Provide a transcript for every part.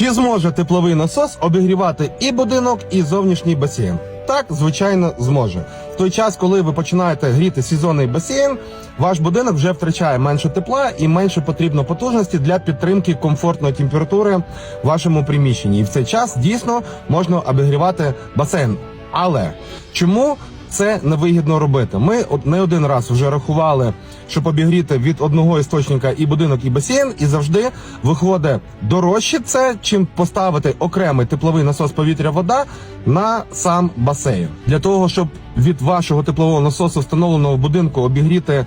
Чи зможе тепловий насос обігрівати і будинок, і зовнішній басейн? Так, звичайно, зможе. В той час, коли ви починаєте гріти сезонний басейн, ваш будинок вже втрачає менше тепла і менше потрібно потужності для підтримки комфортної температури в вашому приміщенні. І в цей час дійсно можна обігрівати басейн. Але чому це невигідно робити? Ми от не один раз вже рахували, щоб обігріти від одного істочника і будинок, і басейн, і завжди виходить дорожче це, чим поставити окремий тепловий насос повітря-вода на сам басейн. Для того, щоб від вашого теплового насосу, встановленого в будинку, обігріти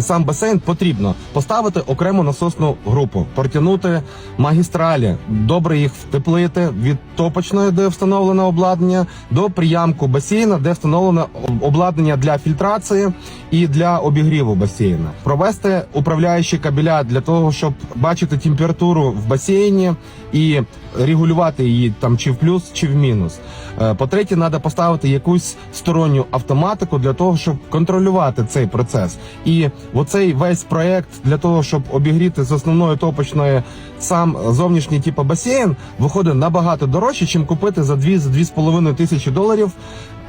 сам басейн, потрібно поставити окрему насосну групу, протягнути магістралі, добре їх втеплити від топочної, де встановлено обладнання, до приямку басейна, де встановлено обладнання для фільтрації і для обігріву басейна. Провести управляючі кабеля для того, щоб бачити температуру в басейні і регулювати її там чи в плюс, чи в мінус. Е, По-третє, треба поставити якусь сторонню автоматику для того, щоб контролювати цей процес. І оцей весь проект для того, щоб обігріти з основної топочної сам зовнішній типу басейн, виходить набагато дорожче, чим купити за 2 за 2,5 тисячі доларів.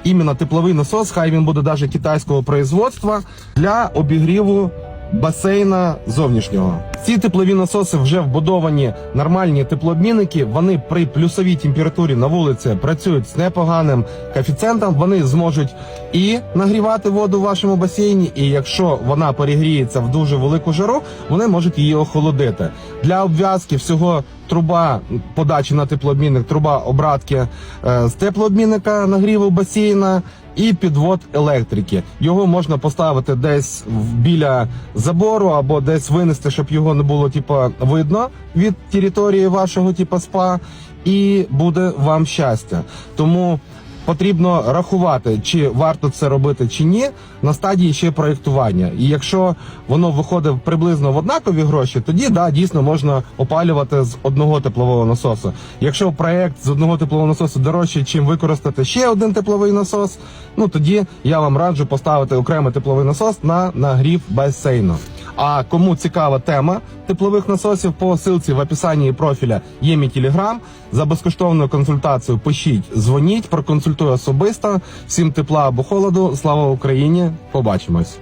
Іменно тепловий насос, хай він буде навіть китайського производства для обігріву басейна зовнішнього. Ці теплові насоси вже вбудовані нормальні теплообмінники. Вони при плюсовій температурі на вулиці працюють з непоганим коефіцієнтом. Вони зможуть і нагрівати воду в вашому басейні, і якщо вона перегріється в дуже велику жару, вони можуть її охолодити. Для обв'язки всього труба подачі на теплообмінник, труба обратки е, з теплообмінника нагріву басейна і підвод електрики. Його можна поставити десь біля забору або десь винести, щоб його не було типу, видно від території вашого типу, спа, і буде вам щастя. Тому потрібно рахувати, чи варто це робити чи ні, на стадії ще проєктування. І якщо воно виходить приблизно в однакові гроші, тоді да, дійсно можна опалювати з одного теплового насосу. Якщо проєкт з одного теплового насосу дорожче, чим використати ще один тепловий насос, ну тоді я вам раджу поставити окремий тепловий насос на нагрів басейну. А кому цікава тема теплових насосів, по силці в описанні профіля є мій телеграм. За безкоштовну консультацію пишіть, дзвоніть, проконсультую особисто. Всім тепла або холоду. Слава Україні! Побачимось.